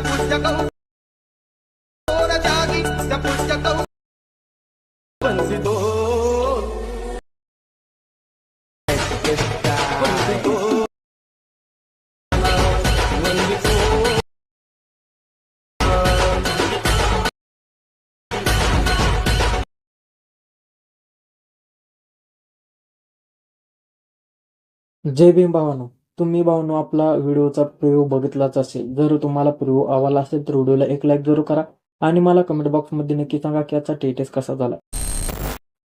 పుస్తకం. జాగి పుస్తకం. పంచితో జై భీం భావను. तुम्ही भावानो आपला व्हिडिओचा प्रिव्ह्यू बघितलाच असेल. जर तुम्हाला प्रिव्ह्यू आवडला असेल तर व्हिडिओला एक लाईक जरूर करा आणि मला कमेंट बॉक्समध्ये नक्की सांगा की याचा टेटेस कसा झाला.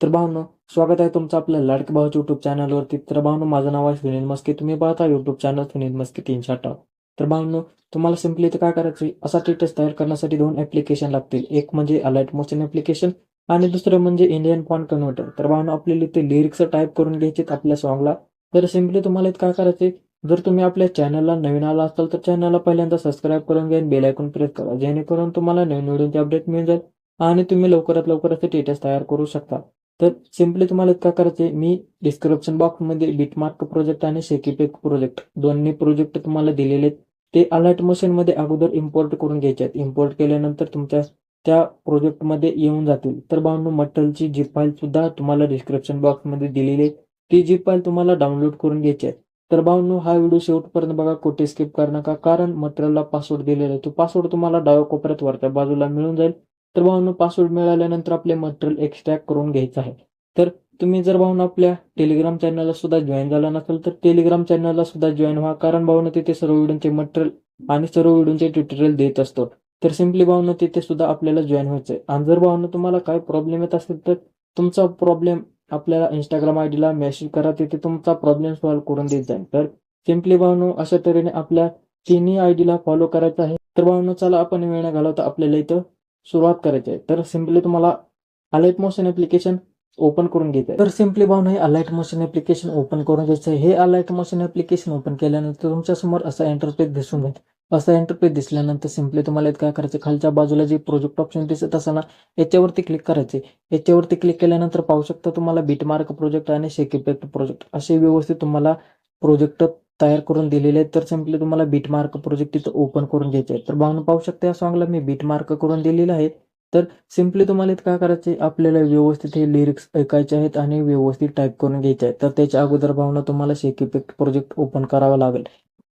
तर भावनो स्वागत आहे तुमचं आपल्या लाडके भावाच्या युट्यूब चॅनलवरती तर भावनो माझं नाव आहे सुनील मस्के. तुम्ही पाहता युट्यूब चॅनल सुनील मस्के तीनशे अठरा तर भावनो तुम्हाला सिम्पली इथं काय करायचं असा टेटेस तयार करण्यासाठी दोन ऍप्लिकेशन लागतील. एक म्हणजे अलाइट मोशन ऍप्लिकेशन आणि दुसरं म्हणजे इंडियन फॉन कन्व्हर्टर तर भावनो आपल्याला इथे लिरिक्स टाईप करून घ्यायचे आपल्या सॉंगला तर सिम्पली तुम्हाला इथं काय करायचे जर तुम्ही आपल्या चॅनलला नवीन आला असाल तर चॅनलला पहिल्यांदा सबस्क्राईब करून घ्या बेल ऐकून प्रेस करा जेणेकरून तुम्हाला नवीन व्हिडिओचे अपडेट मिळून जाईल आणि तुम्ही लवकरात लवकर असे टेटस तयार करू शकता. तर सिम्पली तुम्हाला इतका करायचे मी डिस्क्रिप्शन बॉक्समध्ये बिटमार्क प्रोजेक्ट आणि शेकीपेक प्रोजेक्ट दोन्ही प्रोजेक्ट तुम्हाला दिलेले आहेत. ते अलर्ट मशीनमध्ये अगोदर इम्पोर्ट करून घ्यायचे आहेत. इम्पोर्ट केल्यानंतर तुमच्या त्या प्रोजेक्टमध्ये येऊन जातील. तर भावनो मटलची जी फाईल सुद्धा तुम्हाला डिस्क्रिप्शन बॉक्समध्ये दिलेली आहे. ती जी फाईल तुम्हाला डाउनलोड करून घ्यायची आहे. तर भावनो हा व्हिडिओ शेवटपर्यंत बघा. कुठे स्किप करू नका. कारण मटेरियलला पासवर्ड दिलेला आहे. तो पासवर्ड तुम्हाला डाव्या कोपऱ्यात वरच्या बाजूला मिळून जाईल. तर भावनो पासवर्ड मिळाल्यानंतर आपले मटेरियल एक्स्ट्रॅक्ट करून घ्यायचं आहे. तर तुम्ही जर भावना आपल्या टेलिग्राम चॅनलला सुद्धा जॉईन झाला नसेल तर टेलिग्राम चॅनलला सुद्धा जॉईन व्हा. कारण भावना तिथे सर्व व्हिडिओचे मटेरियल आणि सर्व व्हिडिओचे ट्युटोरियल देत असतो. तर सिम्पली भावना तिथे सुद्धा आपल्याला जॉईन व्हायचं आहे आणि जर भावना तुम्हाला काय प्रॉब्लेम येत असेल तर तुमचा प्रॉब्लेम आपल्याला इंस्टाग्राम आय डीला मेसेज करा तिथे तुमचा प्रॉब्लेम सॉल्व्ह करून देत जाईल. तर सिम्पली भावनो अशा तऱ्हेने आपल्या तिन्ही आय डीला फॉलो करायचं आहे. तर भावनो चला आपण वेळ न घालवता आपल्याला इथं सुरुवात करायची आहे. तर सिम्पली तुम्हाला अलाइट मोशन ऍप्लिकेशन ओपन करून घ्यायचं आहे. तर सिम्पली भावना हे अलाइट मोशन ऍप्लिकेशन ओपन करून घ्यायचं आहे. हे अलाइट मोशन ऍप्लिकेशन ओपन केल्यानंतर तुमच्यासमोर असा इंटरफेस दिसून जाईल. असा इंटरफेस दिसल्यानंतर सिम्पली तुम्हाला इथं काय करायचं? खालच्या बाजूला जे प्रोजेक्ट ऑप्शन दिसत असताना याच्यावरती क्लिक करायचे. याच्यावरती क्लिक केल्यानंतर पाहू शकता तुम्हाला बीटमार्क प्रोजेक्ट आणि शेकिपेक्ट प्रोजेक्ट असे व्यवस्थित तुम्हाला प्रोजेक्ट तयार करून दिलेले आहेत. तर सिम्पली तुम्हाला बीटमार्क प्रोजेक्ट तिथं ओपन करून घ्यायचे आहे तर भावना पाहू शकता या सॉंगला मी बीटमार्क करून दिलेलं आहे. तर सिम्पली तुम्हाला इथं काय करायचे? आपल्याला व्यवस्थित हे लिरिक्स ऐकायचे आहेत आणि व्यवस्थित टाईप करून घ्यायचे आहेत. तर त्याच्या अगोदर भावना तुम्हाला शेकिपेक्ट प्रोजेक्ट ओपन करावा लागेल.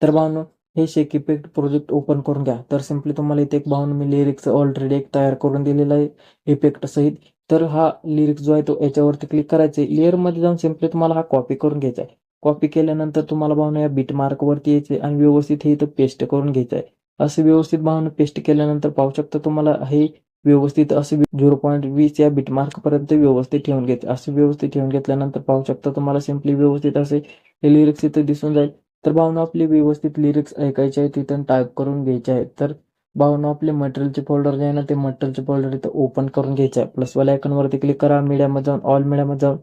तर भावना हे शेक इफेक्ट प्रोजेक्ट ओपन करून घ्या. तर सिम्पली तुम्हाला इथे एक भावना मी लिरिक्स ऑलरेडी एक तयार करून दिलेला आहे इफेक्ट सहित. तर हा लिरिक्स जो आहे तो याच्यावरती क्लिक करायचे लेअर जाऊन सिम्पली तुम्हाला हा कॉपी करून घ्यायचा आहे. कॉपी केल्यानंतर तुम्हाला भावना या बीट मार्कवरती यायचे आणि व्यवस्थित हे इथं पेस्ट करून घ्यायचं आहे. असं व्यवस्थित भावना पेस्ट केल्यानंतर पाहू शकता तुम्हाला हे व्यवस्थित असे झिरो पॉईंट वीस या बीट मार्क पर्यंत व्यवस्थित ठेवून घ्यायचे असे व्यवस्थित ठेवून घेतल्यानंतर पाहू शकता तुम्हाला सिम्पली व्यवस्थित असे हे लिरिक्स इथं दिसून जाईल. तर भावना आपली व्यवस्थित लिरिक्स ऐकायचे आहे तिथं टाईप करून घ्यायचे आहेत तर भावना आपले मटेरियलचे फोल्डर जे आहे ना ते मटेरियलचे फोल्डर इथं ओपन करून घ्यायचे आहे. प्लस वाल्या वरती क्लिक करा मीडियामध्ये जाऊन ऑल मीडियामध्ये जाऊन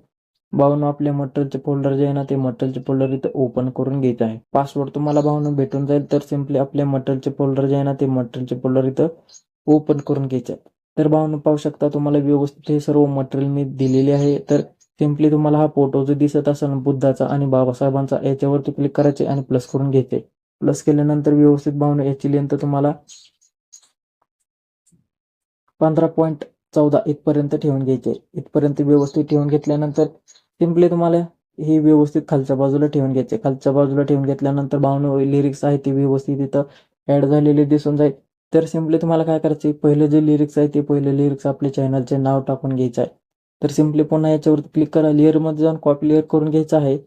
भावना आपले मटेरियलचे फोल्डर जे आहे ना ते मटेरियलचे फोल्डर इथं ओपन करून घ्यायचे आहे. पासवर्ड तुम्हाला भावना भेटून जाईल तर सिम्पली आपले मटेरियलचे फोल्डर जे आहे ना ते मटेरियलचे फोल्डर इथं ओपन करून घ्यायचे आहे. तर भावना पाहू शकता तुम्हाला व्यवस्थित हे सर्व मटेरियल मी दिलेले आहे. तर सिम्पली तुम्हाला हा फोटो जो दिसत असेल बुद्धाचा आणि बाबासाहेबांचा याच्यावरती क्लिक करायचे आणि प्लस करून घ्यायचे. प्लस केल्यानंतर व्यवस्थित भावना याची लेंथ तुम्हाला पंधरा पॉईंट चौदा इथपर्यंत ठेवून घ्यायचे. इथपर्यंत व्यवस्थित ठेवून घेतल्यानंतर सिम्पली तुम्हाला हे व्यवस्थित खालच्या बाजूला ठेवून घ्यायचे. खालच्या बाजूला ठेवून घेतल्यानंतर भावना लिरिक्स आहे ते व्यवस्थित इथं ऍड झालेले दिसून जाईल. तर सिम्पली तुम्हाला काय करायचे पहिले जे लिरिक्स आहे ते पहिले लिरिक्स आपल्या चॅनलचे नाव टाकून घ्यायचं आहे. तर सिम्पली पुन्हा याच्यावरती क्लिक करा लेअरमध्ये जाऊन कॉपी लेअर करून घ्यायचं आहे.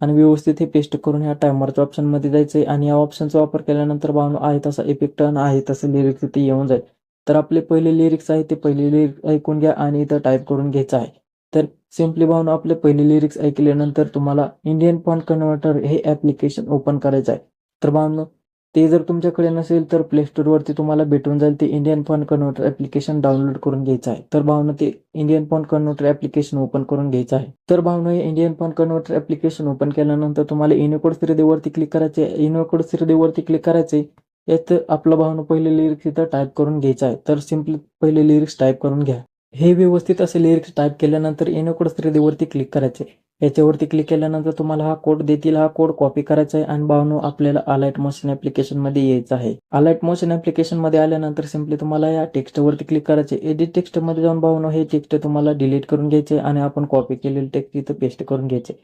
आणि व्यवस्थित हे पेस्ट करून ह्या टायमरच्या ऑप्शनमध्ये जायचं आहे. आणि या ऑप्शनचा वापर केल्यानंतर भावना आहे तसा इफेक्ट आणि आहे तसं लिरिक्स इथे येऊन जाईल. तर आपले पहिले लिरिक्स आहे ते पहिले लिरिक्स ऐकून घ्या आणि इथं टाईप करून घ्यायचं आहे. तर सिम्पली भावना आपले पहिले लिरिक्स ऐकल्यानंतर तुम्हाला इंडियन फॉन्ट कन्व्हर्टर हे ऍप्लिकेशन ओपन करायचं आहे. तर भावना ते जर तुमच्याकडे नसेल तर प्ले वरती तुम्हाला भेटून जाईल ते Indian font converter application download करून घ्यायचं आहे. तर भावना ते Indian font converter application open करून घ्यायचं आहे. तर भावना हे Indian font converter application open केल्यानंतर तुम्हाला इनोकोड वरती क्लिक करायचे इनोकोड वरती क्लिक करायचे यात आपलं भावना पहिले लिरिक्स इथं टाईप करून घ्यायचं आहे. तर सिम्पली पहिले लिरिक्स टाईप करून घ्या. हे व्यवस्थित असे लिरिक्स टाईप केल्यानंतर इनोकोड वरती क्लिक करायचे याच्यावरती क्लिक केल्यानंतर तुम्हाला हा कोड देतील हा कोड कॉपी करायचा आहे आणि भावनो आपल्याला अलाइट मोशन ऍप्लिकेशनमध्ये यायचं आहे. अलाइट मोशन ऍप्लिकेशनमध्ये आल्यानंतर सिम्पली तुम्हाला या टेक्स्ट वरती क्लिक करायचे एडिट टेक्स्टमध्ये जाऊन भावनो हे टेक्स्ट तुम्हाला डिलीट करून घ्यायचे आणि आपण कॉपी केलेले टेक्स्ट इथं पेस्ट करून घ्यायचे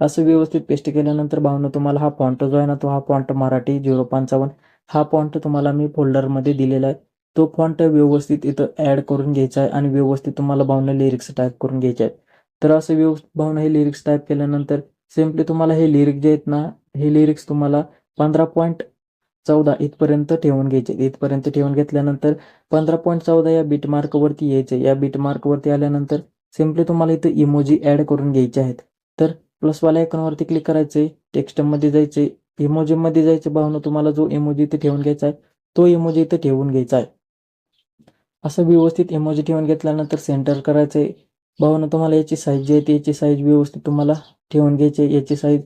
असं व्यवस्थित पेस्ट केल्यानंतर भावनो तुम्हाला हा फॉन्ट जो आहे ना तो हा फॉन्ट मराठी झिरो पंचावन्न हा फॉन्ट तुम्हाला मी फोल्डरमध्ये दिलेला आहे. तो फॉन्ट व्यवस्थित इथं ऍड करून घ्यायचा आहे आणि व्यवस्थित तुम्हाला भावना लिरिक्स टाईप करून घ्यायचे आहेत. तर असं व्यवस्थित भावना हे लिरिक्स टाईप केल्यानंतर सिम्पली तुम्हाला हे लिरिक्स जे आहेत ना हे लिरिक्स तुम्हाला पंधरा पॉईंट चौदा इथपर्यंत ठेवून घ्यायचे. इथपर्यंत ठेवून घेतल्यानंतर पंधरा पॉईंट चौदा या बीट मार्कवरती यायचे. या बीट मार्कवरती आल्यानंतर सिम्पली तुम्हाला इथं इमोजी ऍड करून घ्यायचे आहेत. तर प्लसवाल्या आयकॉनवरती क्लिक करायचे टेक्स्टमध्ये जायचे इमोजीमध्ये जायचे भावना तुम्हाला जो इमोजी इथे ठेवून घ्यायचा आहे तो इमोजी इथे ठेवून घ्यायचा आहे. असं व्यवस्थित इमोजी ठेवून घेतल्यानंतर सेंटर करायचे. भावना तुम्हाला याची साईज जी आहे त्याची साईज व्यवस्थित तुम्हाला ठेवून घ्यायची याची साईज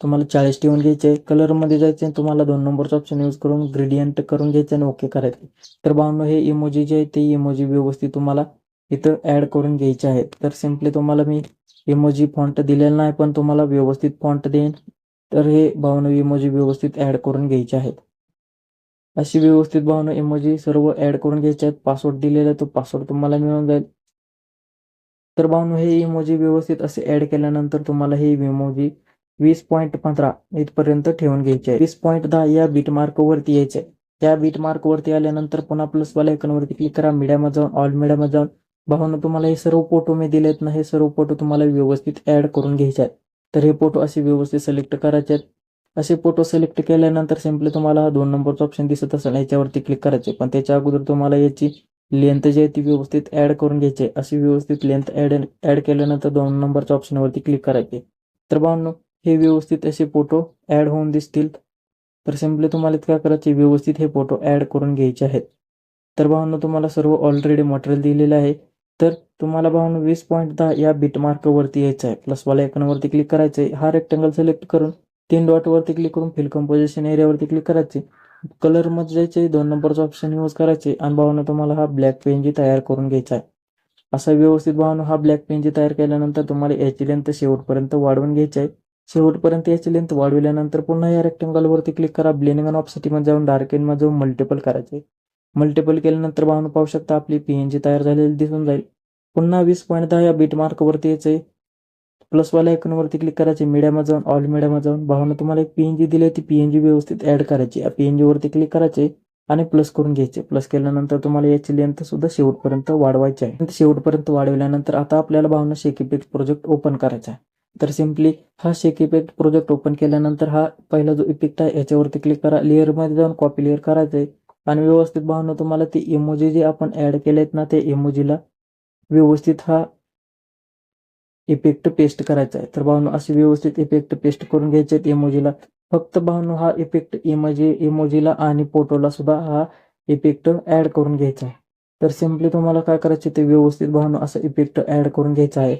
तुम्हाला चाळीस ठेवून घ्यायचे कलरमध्ये जायचे तुम्हाला दोन नंबरचा ऑप्शन यूज करून ग्रेडियंट करून घ्यायचे आणि ओके करायचे तर भावना हे इमोजी जे आहे ते इमोजी व्यवस्थित तुम्हाला इथं ऍड करून घ्यायचे आहेत तर सिम्पली तुम्हाला मी इमोजी फॉन्ट दिलेला नाही पण तुम्हाला व्यवस्थित फॉन्ट देईन. तर हे भावना इमोजी व्यवस्थित ऍड करून घ्यायचे आहेत अशी व्यवस्थित भावना इमोजी सर्व ऍड करून घ्यायचे आहेत. पासवर्ड दिलेला आहे तो पासवर्ड तुम्हाला मिळून जाईल. तर भावनो हे इमोजी व्यवस्थित असे ऍड केल्यानंतर तुम्हाला हे इमोजी वीस पॉईंट पंधरा इथपर्यंत ठेवून घ्यायचे आहे. वीस पॉईंट दहा या बीट मार्क वरती यायचे त्या बीट मार्क वरती आल्यानंतर पुन्हा प्लस वाला वरती क्लिक करा. मीडियामध्ये जाऊन ऑल मीडियामध्ये जाऊन. भावना तुम्हाला हे सर्व फोटो मी दिलेत ना हे सर्व फोटो तुम्हाला व्यवस्थित ऍड करून घ्यायचे आहेत. तर हे फोटो असे व्यवस्थित सिलेक्ट करायचे आहेत. असे फोटो सिलेक्ट केल्यानंतर सिम्पली तुम्हाला हा दोन नंबरचा ऑप्शन दिसत असेल याच्यावरती क्लिक करायचे. पण त्याच्या अगोदर तुम्हाला याची लेंथ जी आहे ती व्यवस्थित ऍड करून घ्यायची आहे. अशी व्यवस्थित लेंथ ऍड ऍड केल्यानंतर दोन नंबरच्या ऑप्शनवरती क्लिक करायचे. तर भावनो हे व्यवस्थित असे फोटो ऍड होऊन दिसतील. तर सिम्पली तुम्हाला काय करायचे व्यवस्थित हे फोटो ऍड करून घ्यायचे आहेत. तर भावनो तुम्हाला सर्व ऑलरेडी मटेरियल दिलेलं आहे. तर तुम्हाला भावनो वीस पॉईंट दहा या बीटमार्कवरती यायचं आहे. प्लसवाल्या आयकॉनवरती क्लिक करायचं आहे. हा रेक्टेंगल सिलेक्ट करून तीन डॉटवरती क्लिक करून फिल कंपोजिशन एरियावरती क्लिक करायचे कलरमध्ये जायचे दोन नंबरचा ऑप्शन यूज करायचे आणि भावना तुम्हाला हा ब्लॅक पेनजी तयार करून घ्यायचा आहे. असा व्यवस्थित भावना हा ब्लॅक पेनजी तयार केल्यानंतर तुम्हाला याची लेंथ शेवटपर्यंत वाढवून घ्यायची आहे. शेवटपर्यंत याची लेंथ वाढविल्यानंतर पुन्हा या रेक्टेंगल वरती क्लिक करा ब्लेनिंग आणि ऑप्सिटी मध्ये जाऊन डार्केन मध्ये जाऊन मल्टिपल करायचे मल्टिपल केल्यानंतर भावना पाहू शकता आपली पीएनजी तयार झालेली दिसून जाईल. पुन्हा वीस पॉईंट दहा या बीट मार्क वरती यायचे प्लसवाल्या आयकॉनवरती क्लिक करायचे मीडियामध्ये जाऊन ऑल मीडियामध्ये जाऊन. भावना तुम्हाला एक पीएनजी दिली ती पीएनजी व्यवस्थित ऍड करायची. या पीएनजी वरती क्लिक करायचे आणि प्लस करून घ्यायचे. प्लस केल्यानंतर तुम्हाला याची लेंथ सुद्धा शेवटपर्यंत वाढवायची आहे. शेवटपर्यंत वाढवल्यानंतर आता आपल्याला भावना शेक इफेक्ट प्रोजेक्ट ओपन करायचा आहे. तर सिम्पली हा शेक इफेक्ट प्रोजेक्ट ओपन केल्यानंतर हा पहिला जो इफेक्ट आहे याच्यावरती क्लिक करा. लेअरमध्ये जाऊन कॉपी लेअर करायचे आणि व्यवस्थित भावना तुम्हाला ती इमोजी जे आपण ऍड आहेत ना ते इमोजीला व्यवस्थित हा इफेक्ट पेस्ट करायचा आहे. तर भावनो असे व्यवस्थित इफेक्ट पेस्ट करून घ्यायचे आहेत इमोजीला फक्त भावनो हा इफेक्ट इमोजी इमोजीला आणि फोटोला सुद्धा हा इफेक्ट ऍड करून घ्यायचा आहे. तर सिम्पली तुम्हाला काय करायचे ते व्यवस्थित भावनो असं इफेक्ट ऍड करून घ्यायचा आहे.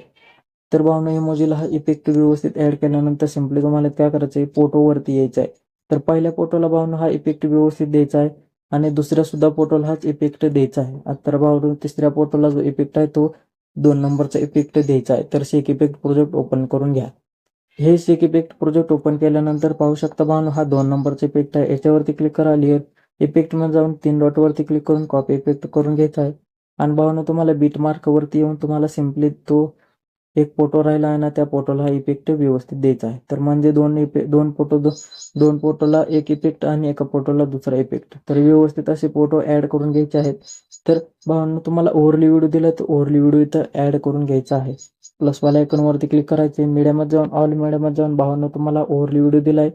तर भावनो इमोजीला हा इफेक्ट व्यवस्थित ऍड केल्यानंतर सिम्पली तुम्हाला काय करायचं आहे फोटोवरती यायचा आहे. तर पहिल्या फोटोला भावनो हा इफेक्ट व्यवस्थित द्यायचा आहे आणि दुसऱ्या सुद्धा फोटोला हाच इफेक्ट द्यायचा आहे. तर भावनो तिसऱ्या फोटोला जो इफेक्ट आहे तो दोन नंबरचा इफेक्ट द्यायचा आहे तर शेक इफेक्ट प्रोजेक्ट ओपन करून घ्या. हे शेक इफेक्ट प्रोजेक्ट ओपन केल्यानंतर पाहू शकता भावनो हा दोन नंबरचा इफेक्ट आहे. याच्यावरती क्लिक करा लिअर इफेक्टमध्ये जाऊन तीन डॉट वरती क्लिक करून कॉपी इफेक्ट करून घ्यायचा आहे. आणि भावनो तुम्हाला बीट मार्क वरती येऊन तुम्हाला सिम्पली तो एक फोटो राहिला आहे ना त्या फोटोला हा इफेक्ट व्यवस्थित द्यायचा आहे. तर म्हणजे दोन इफेक्ट दोन फोटो दोन फोटोला एक इफेक्ट आणि एका फोटोला दुसरा इफेक्ट तर व्यवस्थित असे फोटो ऍड करून घ्यायचे आहेत. तर भावांना तुम्हाला ओव्हरली व्हिडिओ दिला तर ओव्हरली व्हिडिओ इथं ऍड करून घ्यायचा आहे. प्लस वाला आयकॉन क्लिक करायचे. मीडियामध्ये जाऊन ऑल मीडियामध्ये जाऊन भावांना तुम्हाला ओव्हरली व्हिडिओ दिलाय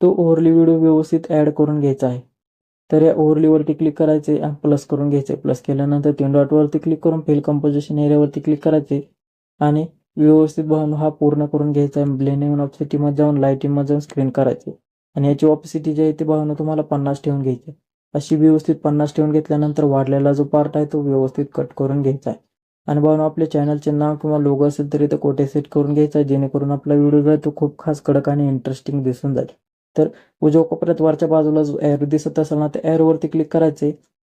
तो ओव्हरली व्हिडिओ व्यवस्थित ऍड करून घ्यायचा आहे. तर या ओव्हरली वरती क्लिक करायचे आणि प्लस करून घ्यायचे. प्लस केल्यानंतर तीन डॉट वरती क्लिक करून फिल कंपोजिशन एरियावरती क्लिक करायचे. आणि व्यवस्थित भावांनो हा पूर्ण करून घ्यायचा आहे. ब्लेंडिंग ऑपसिटीमध्ये जाऊन लाईटिंगमध्ये जाऊन स्क्रीन करायचे. आणि याची ऑपसिटी जी आहे ती भावना तुम्हाला पन्नास ठेवून घ्यायची अशी व्यवस्थित पन्नास ठेवून घेतल्यानंतर वाढलेला जो पार्ट आहे तो व्यवस्थित कट करून घ्यायचा आहे. आणि भावना आपल्या चॅनलचे नाव किंवा लोगो असेल तरी तो कोठे सेट करून घ्यायचा आहे जेणेकरून आपला व्हिडिओ जो आहे तो खूप खास कडक आणि इंटरेस्टिंग दिसून जाईल. तर उजव्या कोपऱ्यात वरच्या बाजूला जो एअर दिसत असेल ना त्या वरती क्लिक करायचे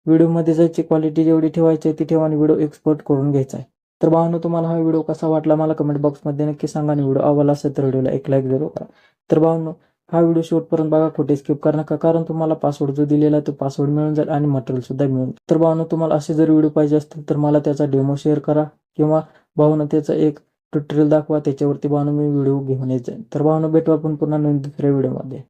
व्हिडिओमध्ये जायची क्वालिटी जेवढी ठेवायची आहे ती ठेवा आणि व्हिडिओ एक्सपोर्ट करून घ्यायचा आहे. तर भावांनो तुम्हाला हा व्हिडिओ कसा वाटला मला कमेंट बॉक्समध्ये नक्की सांगा आणि व्हिडिओ आवडला असेल तर व्हिडिओला एक लाईक जरूर करा. तर भावांनो हा व्हिडिओ शेवटपर्यंत बघा कुठे स्किप करू नका कारण तुम्हाला पासवर्ड जो दिलेला आहे तो पासवर्ड मिळून जाईल आणि मटेरियल सुद्धा मिळून जाईल. तर भावांनो तुम्हाला असे जर व्हिडिओ पाहिजे असतील तर मला त्याचा डेमो शेअर करा किंवा भावानं त्याचा एक ट्युटोरियल दाखवा त्याच्यावरती भावांनो मी व्हिडिओ घेऊन येत जाईल तर भावांनो भेटू आपण पुन्हा नवीन दुसऱ्या व्हिडिओमध्ये